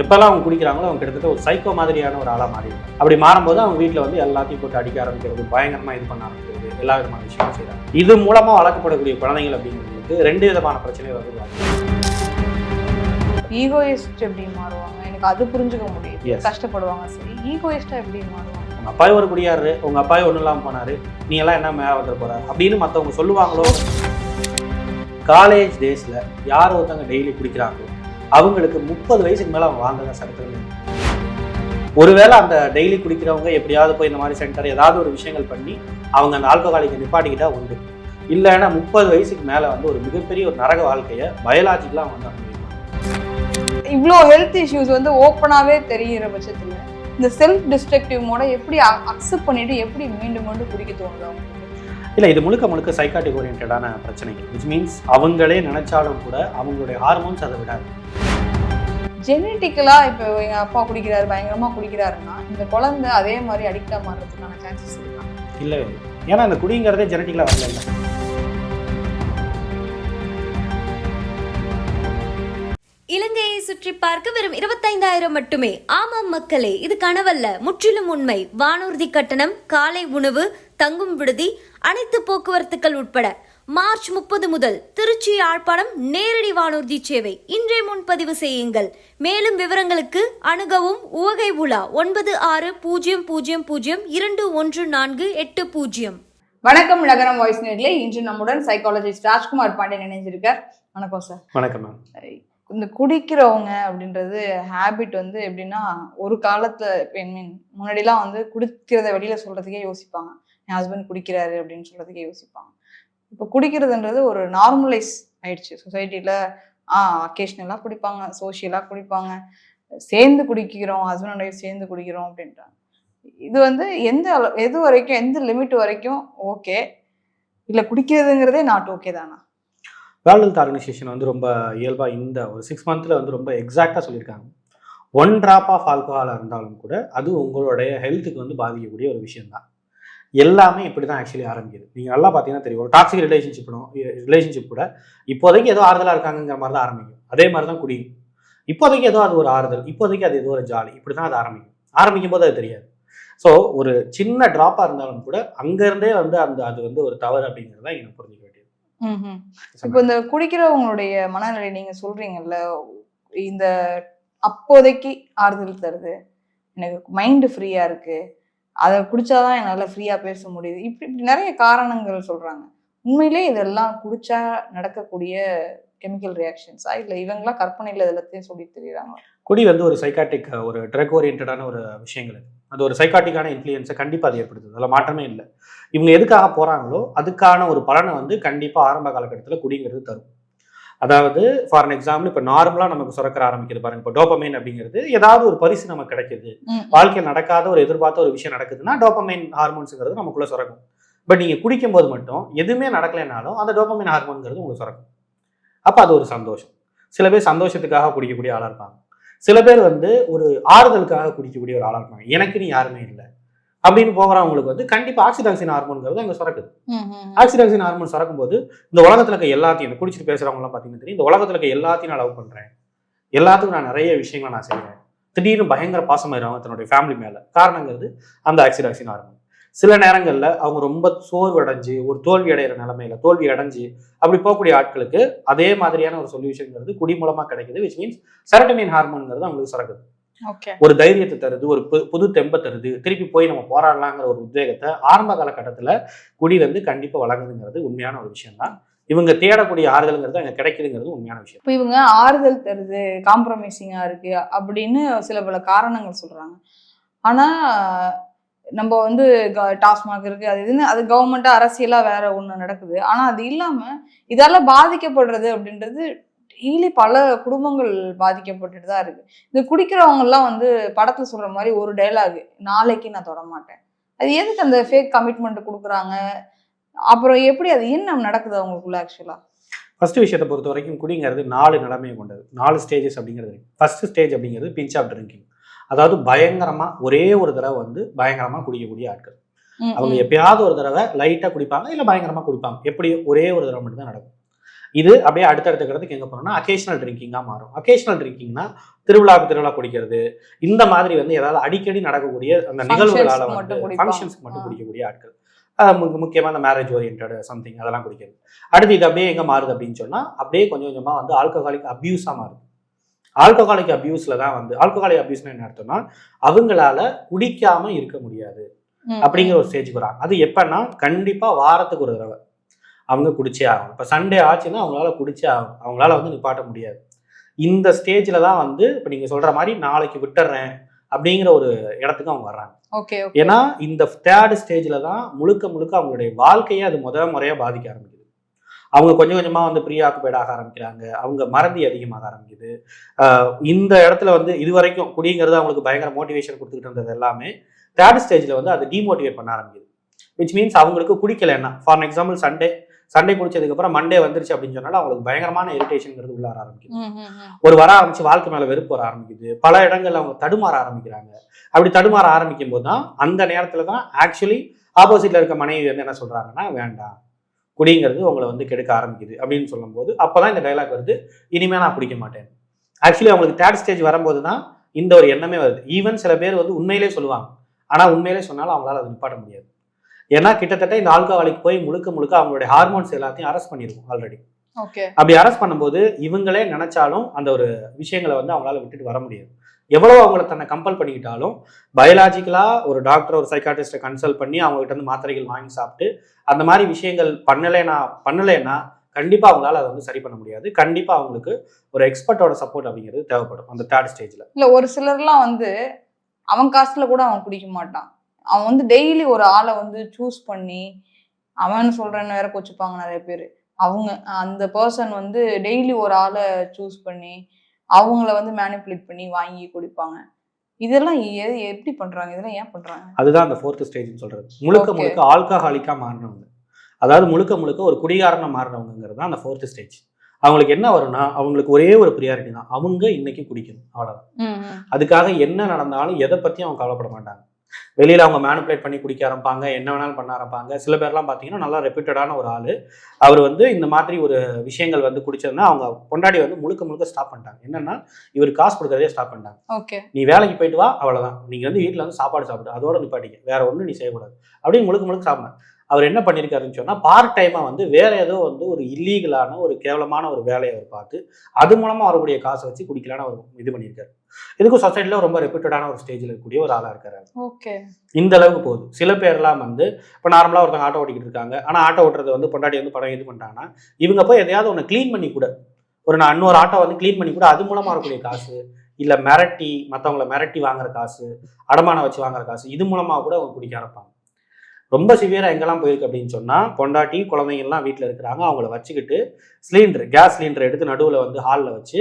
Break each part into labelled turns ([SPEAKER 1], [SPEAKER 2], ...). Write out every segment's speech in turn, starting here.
[SPEAKER 1] எப்பெல்லாம் அவங்க குடிக்கிறாங்களோ அவங்க கிட்டத்தட்ட ஒரு சைக்கோ மாதிரியான ஒரு ஆளாக மாறிடுறாங்க அப்படி மாறும்போது அவங்க வீட்டில் வந்து எல்லாத்தையும் போட்டு அடிக்க ஆரம்பிக்கிறது பயங்கரமாக இது பண்ண ஆரம்பிக்கிறது எல்லா விதமான விஷயங்களும் செய்கிறாங்க இது மூலமாக வளர்க்கப்படக்கூடிய குழந்தைகள் அப்படிங்கிறது ரெண்டு விதமான பிரச்சனைகள் வந்து வரும்.
[SPEAKER 2] ஈகோயிஸ்ட் எப்படி மாறுவாங்க? எனக்கு அது புரிஞ்சுக்க
[SPEAKER 1] Yes.
[SPEAKER 2] கஷ்டப்படுவாங்க சரி. ஈகோயிஸ்டா எப்படி மாறுவாங்க?
[SPEAKER 1] உங்க அப்பாய் ஒரு குடியாரு உங்க அப்பாய் ஒன்றும் இல்லாமல் போனாரு நீ எல்லாம் என்ன மேலே வந்துட போற? அப்படின்னு மற்றவங்க சொல்லுவாங்களோ? காலேஜ் டேஸ்ல யார் ஒருத்தவங்க டெய்லி குடிக்கிறாங்களோ அவங்களுக்கு முப்பது வயசுக்கு மேல அவங்க வாங்குற சரித்திரம் இல்லை. ஒருவேளை அந்த டெய்லி குடிக்கிறவங்க எப்படியாவது போய் இந்த மாதிரி சென்டர் ஏதாவது ஒரு விஷயங்கள் பண்ணி அவங்க அந்த ஆல்கஹாலிக்கை நிப்பாட்டிக்கிட்டா உண்டு. இல்லைன்னா முப்பது வயசுக்கு மேல வந்து ஒரு மிகப்பெரிய ஒரு நரக வாழ்க்கையை பயாலாஜிக்கலாக அவங்க வந்து
[SPEAKER 2] இவ்வளோ ஹெல்த் இஷ்யூஸ் வந்து ஓப்பனாகவே தெரிகிற பட்சத்தில் இந்த செல்ஃப் டிஸ்ட்ரக்டிவ் மோட எப்படி அக்செப்ட் பண்ணிட்டு எப்படி மீண்டும் மீண்டும் குடிக்க தோணுது
[SPEAKER 1] இல்லை இது முழுக்க முழுக்க சைக்காட்டிக் ஓரியன்டான பிரச்சனைகள். விச் மீன்ஸ் அவங்களே நினைச்சாலும் கூட அவங்களுடைய ஹார்மோன்ஸ் அதை விடாது.
[SPEAKER 2] ஜெனட்டிக்கலாக இப்போ எங்கள் அப்பா குடிக்கிறாரு பயங்கரமாக குடிக்கிறாருன்னா இந்த குழந்தை அதே மாதிரி அடிக்டாக மாறுறதுக்கான சான்சஸ் இருக்கா?
[SPEAKER 1] இல்லை ஏன்னா இந்த குடிங்கிறதே ஜெனட்டிக்கலாக வரல இல்லை?
[SPEAKER 3] இலங்கையை சுற்றி பார்க்க வெறும் இருபத்தைந்தாயிரம் மட்டுமே. ஆமாம் மக்களே இது கனவல்ல. முற்றிலும் உண்மை. வானூர்தி கட்டணம் காலை உணவு தங்கும் விடுதி அனைத்து போக்குவரத்துக்கள் உட்பட. மார்ச் முப்பது முதல் திருச்சி யாழ்ப்பாணம் நேரடி வானூர்தி சேவை. இன்றே முன்பதிவு செய்யுங்கள். மேலும் விவரங்களுக்கு அணுகவும் உவகை உலா ஒன்பது ஆறு பூஜ்ஜியம் பூஜ்ஜியம் பூஜ்ஜியம் இரண்டு ஒன்று நான்கு எட்டு பூஜ்ஜியம்
[SPEAKER 2] வணக்கம் நகரம் வாய்ஸ் நேர்களே. இன்று நம்முடன் சைக்காலஜிஸ்ட் ராஜ்குமார் பாண்டியன் இணைஞ்சிருக்கார் வணக்கம் சார்.
[SPEAKER 1] வணக்கம் மேம்.
[SPEAKER 2] இந்த குடிக்கிறவங்க அப்படின்றது ஹேபிட் வந்து எப்படின்னா ஒரு காலத்துல ஐ மீன் முன்னாடிலாம் வந்து குடிக்கிறத வெளியில சொல்றதுக்கே யோசிப்பாங்க. என் ஹஸ்பண்ட் குடிக்கிறாரு அப்படின்னு சொல்றதுக்கே யோசிப்பாங்க. இப்போ குடிக்கிறதுன்றது ஒரு நார்மலைஸ் ஆயிடுச்சு. சொசைட்டியில் ஆ அக்கேஷ்னலாக குடிப்பாங்க சோஷியலாக குடிப்பாங்க. சேர்ந்து குடிக்கிறோம் ஹஸ்பண்ட் ஒய்ஃப் சேர்ந்து குடிக்கிறோம் அப்படின்றாங்க. இது வந்து எந்த அளவு எது வரைக்கும் எந்த லிமிட் வரைக்கும் ஓகே இல்லை குடிக்கிறதுங்கிறதே நாட் ஓகே தானா?
[SPEAKER 1] வேர்ல்டு ஹெல்த் ஆர்கனைசேஷன் வந்து ரொம்ப இயல்பாக இந்த ஒரு சிக்ஸ் மந்த்தில் வந்து ரொம்ப எக்ஸாக்டாக சொல்லியிருக்காங்க. ஒன் ட்ராப் ஆஃப் ஆல்கோஹாலாக இருந்தாலும் கூட அது உங்களுடைய ஹெல்த்துக்கு வந்து பாதிக்கக்கூடிய ஒரு விஷயம்தான். எல்லாமே இப்படி தான் ஆக்சுவலி ஆரம்பிக்குது. நீங்கள் நல்லா பார்த்தீங்கன்னா தெரியும். ஒரு டாக்ஸிக் ரிலேஷன்ஷிப்னும் ரிலேஷன்ஷிப் கூட இப்போதைக்கு ஏதோ ஆறுதலாக இருக்காங்கங்கிற மாதிரி தான் ஆரம்பிக்கும். அதே மாதிரி தான் குடியும். இப்போதைக்கு ஏதோ அது ஒரு ஆறுதல் இப்போதைக்கு அது ஏதோ ஒரு ஜாலி இப்படி தான் அது ஆரம்பிக்கும். ஆரம்பிக்கும் போது அது தெரியாது. ஸோ ஒரு சின்ன ட்ராப்பாக இருந்தாலும் கூட அங்கேருந்தே வந்து அந்த அது வந்து ஒரு தவறு அப்படிங்கிறது தான் எனக்கு புரிஞ்சுக்க வேண்டியது.
[SPEAKER 2] இப்போ இந்த குடிக்கிறவங்களுடைய மனநிலை நீங்க சொல்றீங்கல்ல இந்த அப்போதைக்கு ஆறுதல் தருது எனக்கு மைண்டு ஃப்ரீயா இருக்கு அதை குடிச்சாதான் என்னால் ஃப்ரீயாக பேச முடியுது. இப்படி இப்படி நிறைய காரணங்கள் சொல்கிறாங்க உண்மையிலே இதெல்லாம் குடிச்சா நடக்கக்கூடிய கெமிக்கல் ரியாக்ஷன்ஸா இல்லை இவங்களாம் கற்பனையில் எல்லாத்தையும் சொல்லி தெரியுறாங்க
[SPEAKER 1] குடி வந்து ஒரு சைக்காட்டிக் ஒரு ட்ரக் ஓரியன்டான ஒரு விஷயங்கள் அது. ஒரு சைக்காட்டிக்கான இன்ஃப்ளூயன்ஸை கண்டிப்பாக அது ஏற்படுத்துது. அதில் மாற்றமே இல்லை. இவங்க எதுக்காக போகிறாங்களோ அதுக்கான ஒரு பலனை வந்து கண்டிப்பாக ஆரம்ப காலகட்டத்தில் குடிங்கிறது தரும். அதாவது ஃபார் எக்ஸாம்பிள் இப்போ நார்மலாக நமக்கு சுரக்கிற ஆரம்பிக்குது பாருங்க. இப்போ டோப்பமைன் அப்படிங்கிறது ஏதாவது ஒரு பரிசு நமக்கு கிடைக்குது. வாழ்க்கையில் நடக்காத ஒரு எதிர்பார்த்த ஒரு விஷயம் நடக்குதுன்னா டோப்பமைன் ஹார்மோன்ஸுங்கிறது நமக்குள்ள சுரக்கும். பட் நீங்கள் குடிக்கும்போது மட்டும் எதுவுமே நடக்கலைனாலும் அந்த டோப்பமைன் ஹார்மோன்ங்கிறது உங்களுக்கு சுரக்கும். அப்போ அது ஒரு சந்தோஷம். சில பேர் சந்தோஷத்துக்காக குடிக்கக்கூடிய ஆளாக இருப்பாங்க. சில பேர் வந்து ஒரு ஆறுதலுக்காக குடிக்கக்கூடிய ஒரு ஆளாக இருப்பாங்க. எனக்கு நீ யாருமே இல்லை. அப்படின்னு போகிறவங்களுக்கு வந்து கண்டிப்பாக ஆக்சிடாக்சின் ஹார்மோன்ங்கிறது அங்கே சுரக்குது. ஆக்சிடாக்சின் ஹார்மோன் சுரக்கும்போது இந்த உலகத்தில் இருக்க எல்லாத்தையும் இந்த குடிச்சிட்டு பேசுகிறவங்களாம் பார்த்தீங்கன்னா தெரியும் இந்த உலகத்தில் இருக்க எல்லாத்தையும் நான் லவ் பண்ணுறேன் எல்லாத்துக்கும் நான் நிறைய விஷயங்களை நான் செய்கிறேன் திடீர்னு பயங்கர பாசமாயிருவாங்க தன்னுடைய ஃபேமிலி மேலே. காரணங்கிறது அந்த ஆக்சிடாக்சின் ஹார்மோன். சில நேரங்களில் அவங்க ரொம்ப சோர்வு அடைஞ்சு ஒரு தோல்வி அடைகிற நிலமையில தோல்வி அடைஞ்சு அப்படி போகக்கூடிய ஆட்களுக்கு அதே மாதிரியான ஒரு சொல்யூஷன்ங்கிறது குடி மூலமாக கிடைக்குது விச் மீன்ஸ் செரட்டனின் ஹார்மோன்ங்கிறது அவங்களுக்கு சுரக்குது. ஒரு தைரியத்தை தருது ஒரு புது தெம்பை தருது திருப்பி போய் நம்ம போராடலாங்கிற ஒரு உத்வேகத்தை ஆரம்ப காலகட்டத்தில் குடி வந்து கண்டிப்பாக வழங்குதுங்கிறது உண்மையான ஒரு விஷயம் தான் இவங்க தேடக்கூடிய ஆறுதல்ங்கிறது அங்கே கிடைக்குதுங்கிறது உண்மையான விஷயம்.
[SPEAKER 2] இப்போ இவங்க ஆறுதல் தருது காம்ப்ரமைசிங்கா இருக்கு அப்படின்னு சில பல காரணங்கள் சொல்றாங்க. ஆனா நம்ம வந்து க- டாஸ்மாக் இருக்கு அது இதுன்னு அது கவர்மெண்ட்டா அரசியலா வேற ஒண்ணு நடக்குது. ஆனா அது இல்லாம இதால பாதிக்கப்படுறது அப்படின்றது டெய்லி பல குடும்பங்கள் பாதிக்கப்பட்டுட்டு தான் இருக்கு. இந்த குடிக்கிறவங்க எல்லாம் வந்து படத்துல சொல்ற மாதிரி ஒரு டைலாக் நாளைக்கு நான் தொட மாட்டேன் அது எதுக்கு அந்த ஃபேக் கமிட்மெண்ட் கொடுக்குறாங்க? அப்புறம் எப்படி அது என்ன நடக்குது அவங்களுக்குள்ள ஆக்சுவலா
[SPEAKER 1] ஃபர்ஸ்ட் விஷயத்தை பொறுத்த வரைக்கும் குடிங்கிறது நாலு நிலைமையை கொண்டது. நாலு ஸ்டேஜஸ் அப்படிங்கிறது. ஃபர்ஸ்ட் ஸ்டேஜ் அப்படிங்கிறது பிஞ்ச் ஆஃப் ட்ரிங்கிங் அதாவது பயங்கரமா ஒரே ஒரு தடவை வந்து பயங்கரமா குடிக்கக்கூடிய ஆட்கள். அவங்க எப்பயாவது ஒரு தடவை லைட்டாக குடிப்பாங்க இல்லை பயங்கரமாக குடிப்பாங்க. எப்படி ஒரே ஒரு தடவை மட்டும் தான் நடக்கும். இது அப்படியே அடுத்தடுத்த கிடத்துக்கு எங்க போறோம்னா அகேஷனல் ட்ரிங்கிங்கா மாறும். அகேஷனல் ட்ரிங்கிங்னா திருவிழாவுக்கு திருவிழா குடிக்கிறது. இந்த மாதிரி வந்து ஏதாவது அடிக்கடி நடக்கக்கூடிய அந்த நிகழ்வுகளால வந்து. ஃபங்க்ஷன்ஸ்க்கு மட்டும். குடிக்கக்கூடிய ஆட்கள். அஹ் மு- முக்கியமா அந்த மேரேஜ் ஓரியன்ட் சம்திங் அதெல்லாம் குடிக்கிறது. அடுத்து இது அப்படியே எங்க மாறுது அப்படின்னு சொன்னா அப்படியே கொஞ்சம் கொஞ்சமா வந்து ஆல்கஹாலிக் அபியூஸா மாறுது. ஆல்கஹாலிக் அபியூஸ்ல தான் வந்து ஆல்கஹாலிக் அபியூஸ்னு என்ன அர்த்தம்னா அவங்களால குடிக்காம இருக்க முடியாது. அப்படிங்கிற ஒரு ஸ்டேஜுக்கு வராங்க. அது எப்பன்னா கண்டிப்பா வாரத்துக்கு ஒரு தடவை. அவங்க குடிச்சே ஆகணும். இப்போ சண்டே ஆச்சுன்னா அவங்களால குடிச்சே ஆகணும். அவங்களால வந்து நிப்பாட்ட முடியாது. இந்த ஸ்டேஜில் தான் வந்து இப்போ நீங்கள் சொல்ற மாதிரி நாளைக்கு விட்டுறேன் அப்படிங்கிற ஒரு இடத்துக்கு அவங்க வர்றாங்க.
[SPEAKER 2] ஓகே
[SPEAKER 1] ஏன்னா இந்த தேர்ட் ஸ்டேஜில் தான் முழுக்க முழுக்க அவங்களுடைய வாழ்க்கையை அது முத முறையாக பாதிக்க ஆரம்பிக்குது. அவங்க கொஞ்சம் கொஞ்சமாக வந்து ப்ரீ ஆக்குபைட் ஆக ஆரம்பிக்கிறாங்க. அவங்க மறதி அதிகமாக ஆரம்பிக்குது. இந்த இடத்துல வந்து இது வரைக்கும் குடிங்கிறது அவங்களுக்கு பயங்கர மோட்டிவேஷன் கொடுத்துக்கிட்டு இருந்தது எல்லாமே தேர்ட் ஸ்டேஜில் வந்து அதை டிமோட்டிவேட் பண்ண ஆரம்பிக்குது. விச் மீன்ஸ் அவங்களுக்கு குடிக்கலைன்னா ஃபார் எக்ஸாம்பிள் சண்டே சண்டே குடிச்சதுக்கப்புறம் மண்டே வந்துருச்சு அப்படின்னு சொன்னாலும் அவங்களுக்கு பயங்கரமான இரிட்டேஷன்ங்கிறது உள்ளார ஆரம்பிக்குது. ஒரு வர ஆரம்பிச்சு வாழ்க்கை மேல வெறுப்பு வர ஆரம்பிக்குது. பல இடங்கள்ல அவங்க தடுமாற ஆரம்பிக்கிறாங்க. அப்படி தடுமாற ஆரம்பிக்கும் போது தான் அந்த நேரத்துல தான் ஆக்சுவலி ஆப்போசிட்ல இருக்க மனைவி வந்து என்ன சொல்றாங்கன்னா வேண்டாம். குடிங்கிறது உங்களை வந்து கெடுக்க ஆரம்பிக்குது. அப்படின்னு சொல்லும்போது அப்பதான் இந்த டைலாக் வருது. இனிமே நான் குடிக்க மாட்டேன். ஆக்சுவலி அவங்களுக்கு தேர்ட் ஸ்டேஜ் வரும்போது தான் இந்த ஒரு எண்ணமே வருது. ஈவன் சில பேர் வந்து உண்மையிலே சொல்லுவாங்க. ஆனா உண்மையிலே சொன்னாலும் அவங்களால அதை நிப்பாட்ட முடியாது. ஏன்னா கிட்டத்தட்ட இந்த ஆல்கஹாலிக் போய் முழுக்க முழுக்க அவங்களுடைய ஹார்மோன்ஸ் எல்லாத்தையும் அரெஸ்ட் பண்ணியிருக்கும் ஆல்ரெடி
[SPEAKER 2] ஓகே
[SPEAKER 1] அப்படி அரெஸ்ட் பண்ணும்போது இவங்களே நினைச்சாலும் அந்த ஒரு விஷயங்களை வந்து அவங்களால விட்டுட்டு வர முடியாது. எவ்வளவு அவங்கள தன்னை கம்பல் பண்ணிக்கிட்டாலும் பயாலாஜிக்கலா ஒரு டாக்டர் ஒரு சைக்காட்ரிஸ்ட்டை கன்சல்ட் பண்ணி அவங்க கிட்ட இருந்து மாத்திரைகள் வாங்கி சாப்பிட்டு அந்த மாதிரி விஷயங்கள் பண்ணலைன்னா பண்ணலைன்னா கண்டிப்பா அவங்களால அதை வந்து சரி பண்ண முடியாது. கண்டிப்பா அவங்களுக்கு ஒரு எக்ஸ்பர்ட்டோட சப்போர்ட் அப்படிங்கிறது தேவைப்படும் அந்த தேர்ட் ஸ்டேஜ்ல
[SPEAKER 2] இல்ல ஒரு சிலர்லாம் வந்து அவன் காசுல கூட அவன் குடிக்க மாட்டான். அவன் வந்து டெய்லி ஒரு ஆளை வந்து சூஸ் பண்ணி அவன் சொல்றேன்னு வேற கொச்சுப்பாங்க நிறைய பேர். அவங்க அந்த பர்சன் வந்து டெய்லி ஒரு ஆளை சூஸ் பண்ணி அவங்கள வந்து மேனிப்புலேட் பண்ணி வாங்கி குடிப்பாங்க. இதெல்லாம் எப்படி பண்றாங்க? இதெல்லாம் ஏன் பண்றாங்க?
[SPEAKER 1] அதுதான் அந்த ஃபோர்த் ஸ்டேஜ்னு சொல்றது. முழுக்க. முழுக்க ஆல்கஹாலிக்கா மாறினவங்க. அதாவது முழுக்க முழுக்க ஒரு குடிகாரனா மாறினவங்கிறது தான் அந்த ஃபோர்த் ஸ்டேஜ் அவங்களுக்கு என்ன வரும்னா அவங்களுக்கு ஒரே ஒரு ப்ரியாரிட்டி தான். அவங்க இன்னைக்கு குடிக்கணும்.
[SPEAKER 2] ம்.
[SPEAKER 1] அதுக்காக என்ன நடந்தாலும் எதை பத்தியும் அவங்க கவலைப்பட மாட்டாங்க. வெளியில அவங்க மேனிப்புலேட் பண்ணி குடிக்க ஆரம்பிப்பாங்க என்ன வேணாலும் பண்ண ஆரம்பிப்பாங்க. சில பேர்லாம் பார்த்தீங்கன்னா நல்லா ரெப்யூட்டடான ஒரு ஆளு. அவர் வந்து இந்த மாதிரி ஒரு விஷயங்கள் வந்து குடிச்சதுன்னா அவங்க பொண்டாடி வந்து முழுக்க முழுக்க ஸ்டாப் பண்ணிட்டாங்க. என்னன்னா இவர் காசு கொடுக்கறதே ஸ்டாப் பண்ணிட்டாங்க.
[SPEAKER 2] ஓகே.
[SPEAKER 1] நீ வேலைக்கு போயிட்டு வா அவ்வளவுதான். நீங்க வந்து வீட்ல வந்து சாப்பாடு சாப்பிடு அதோட நிப்பாட்டிக்க. வேற ஒண்ணும் நீ செய்யக்கூடாது. அப்படின்னு முழுக்க முழுக்க சாப்பிட அவர் என்ன பண்ணியிருக்காருன்னு சொன்னா பார்ட் டைமா வந்து வேற ஏதோ வந்து ஒரு இல்லீகலான ஒரு கேவலமான ஒரு வேலையை அவர் பார்த்து அது மூலமா அவருடைய காசை வச்சு குடிக்கலான்னு அவர் இது பண்ணியிருக்காரு இதுக்கும் சொசைட்டில ரொம்ப ரெப்யூட்டடான ஒரு ஸ்டேஜில் இருக்கக்கூடிய ஒரு ஆளா இருக்காரு
[SPEAKER 2] ஓகே
[SPEAKER 1] இந்த அளவுக்கு போகுது. சில பேர்லாம் வந்து இப்போ நார்மலாக ஒருத்தவங்க ஆட்டோ ஓட்டிக்கிட்டு இருக்காங்க. ஆனால் ஆட்டோ ஓட்டுறது வந்து பொண்டாட்டி வந்து படம் இது பண்ணிட்டாங்கன்னா இவங்க போய் எதையாவது ஒன்று க்ளீன் பண்ணி கூட ஒரு நான் இன்னொரு ஆட்டோ வந்து க்ளீன் பண்ணி கூட அது மூலமாக வரக்கூடிய காசு இல்லை மிரட்டி மற்றவங்கள மிரட்டி வாங்குற காசு அடமானம் வச்சு வாங்குற காசு இது மூலமாக கூட அவங்க குடிக்க ஆரம்பிப்பாங்க. ரொம்ப சிவியராக எங்கெல்லாம் போயிருக்கு அப்படின்னு சொன்னால் பொண்டாட்டி குழந்தைங்கள்லாம் வீட்டில் இருக்கிறாங்க. அவங்கள வச்சுக்கிட்டு சிலிண்டர் கேஸ் சிலிண்டர் எடுத்து நடுவில் வந்து ஹாலில் வச்சு